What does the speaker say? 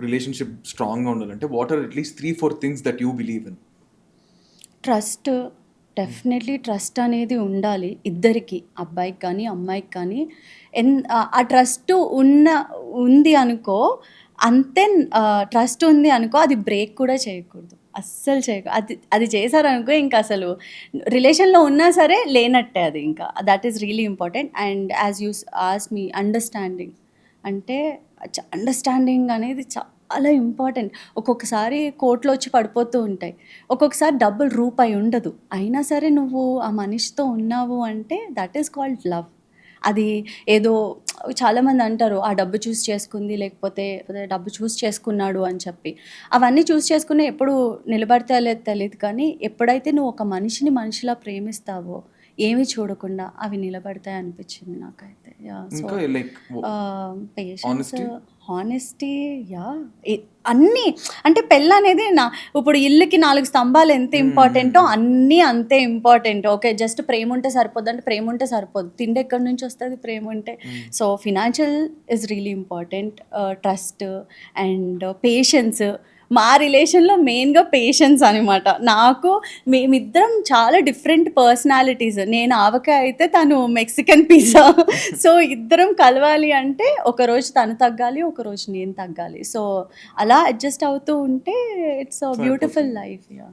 Relationship స్ట్రాంగ్గా ఉండాలంటే what are at least three four things that you believe in trust definitely trust అనేది ఉండాలి ఇద్దరికి అబ్బాయికి కానీ అమ్మాయికి కానీ. ఎన్ ఆ- ట్రస్ట్ ఉన్న ఉంది అనుకో అంతే ట్రస్ట్ ఉంది అనుకో అది బ్రేక్ కూడా చేయకూడదు. అస్సలు చేయకూడదు అది అది చేశారనుకో ఇంకా అసలు రిలేషన్లో ఉన్నా సరే లేనట్టే అది ఇంకా. That is really important and as use as me understanding అంటే అండర్స్టాండింగ్ అనేది చాలా ఇంపార్టెంట్ ఒక్కొక్కసారి కోట్లు వచ్చి పడిపోతూ ఉంటాయి. ఒక్కొక్కసారి డబ్బులు రూపాయి ఉండదు. అయినా సరే నువ్వు ఆ మనిషితో ఉన్నావు అంటే దట్ ఈస్ కాల్డ్ లవ్ అది ఏదో చాలామంది అంటారు ఆ డబ్బు చూస్ చేసుకుంది లేకపోతే డబ్బు చూస్ చేసుకున్నాడు అని చెప్పి. అవన్నీ చూస్ చేసుకుని ఎప్పుడు నిలబడతా లేదు తెలియదు కానీ ఎప్పుడైతే నువ్వు ఒక మనిషిని మనిషిలా ప్రేమిస్తావో ఏమీ చూడకుండా అవి నిలబడతాయి అనిపించింది నాకైతే. పేషెన్స్? హానెస్టీ యా అన్నీ అంటే పెళ్ళి అనేది నా ఇప్పుడు ఇల్లుకి నాలుగు స్తంభాలు ఎంత ఇంపార్టెంటో అన్నీ అంతే ఇంపార్టెంట్ ఓకే జస్ట్ ప్రేమ ఉంటే సరిపోద్ది అంటే ప్రేమ ఉంటే సరిపోదు తిండి ఎక్కడి నుంచి వస్తుంది? ప్రేమ ఉంటే. So financial is really important trust and patience మా రిలేషన్లో మెయిన్గా పేషెన్స్ అనమాట నాకు మేమిద్దరం చాలా డిఫరెంట్ పర్సనాలిటీస్ నేను ఆవకాయ అయితే తను మెక్సికన్ పిజ్జా సో ఇద్దరం కలవాలి అంటే ఒక రోజు తను తగ్గాలి ఒక రోజు నేను తగ్గాలి. సో అలా అడ్జస్ట్ అవుతూ ఉంటే ఇట్స్ బ్యూటిఫుల్ లైఫ్ యా